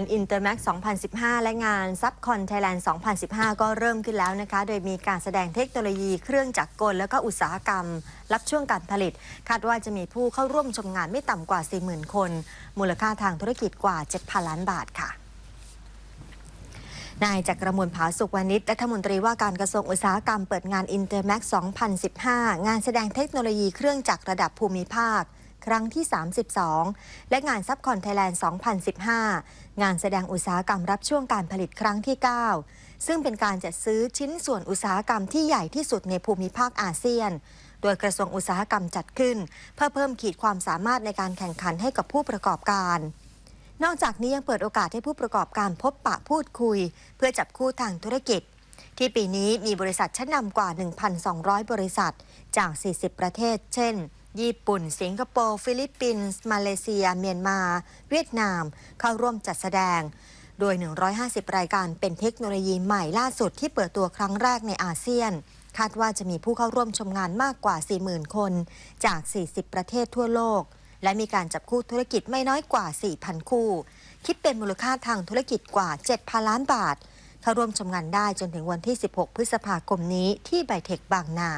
าน Intermax 2015 และงาน Subcon Thailand 2015 ก็เริ่มขึ้นแล้วนะคะ โดยมีการแสดงเทคโนโลยีเครื่องจักรกล และก็อุตสาหกรรม รับช่วงการผลิต คาดว่าจะมีผู้เข้าร่วมชมงานไม่ต่ำกว่า 40,000 คน มูลค่าทางธุรกิจกว่า 7,000 ล้านบาทค่ะนายจักรมวลผาสุขวานิชรัฐมนตรีว่าการกระทรวงอุตสาหกรรมเปิดงาน Intermax 2015 งานแสดงเทคโนโลยีเครื่องจักรระดับภูมิภาค ครั้งที่ 32 และงานซับคอนไทยแลนด์ 2015 งานแสดงอุตสาหกรรมรับช่วงการผลิตครั้งที่ 9 ซึ่งเป็นการจัดซื้อชิ้นส่วนอุตสาหกรรมที่ใหญ่ที่สุดในภูมิภาคอาเซียน โดยกระทรวงอุตสาหกรรมจัดขึ้น เพื่อเพิ่มขีดความสามารถในการแข่งขันให้กับผู้ประกอบการนอกจากนี้ยังเปิดโอกาสให้ผู้ประกอบการพบปะพูดคุย เพื่อจับคู่ทางธุรกิจ ที่ปีนี้มีบริษัทชั้นนำกว่า 1,200 บริษัทจาก 40 ประเทศ เช่น ญี่ปุ่น สิงคโปร์ ฟิลิปปินส์ มาเลเซีย เมียนมา เวียดนาม เข้าร่วมจัดแสดง โดย 150 รายการเป็นเทคโนโลยีใหม่ล่าสุดที่เปิดตัวครั้งแรกในอาเซียน คาดว่าจะมีผู้เข้าร่วมชมงานมากกว่า 40,000 คน จาก 40 ประเทศทั่วโลก และมีการจับคู่ธุรกิจไม่น้อยกว่า 4,000 คู่ คิดเป็นมูลค่าทางธุรกิจกว่า 7,000 ล้านบาทเข้าร่วมชมงานได้จนถึงวันที่ 16 พฤษภาคมนี้ที่ไบเทคบางนา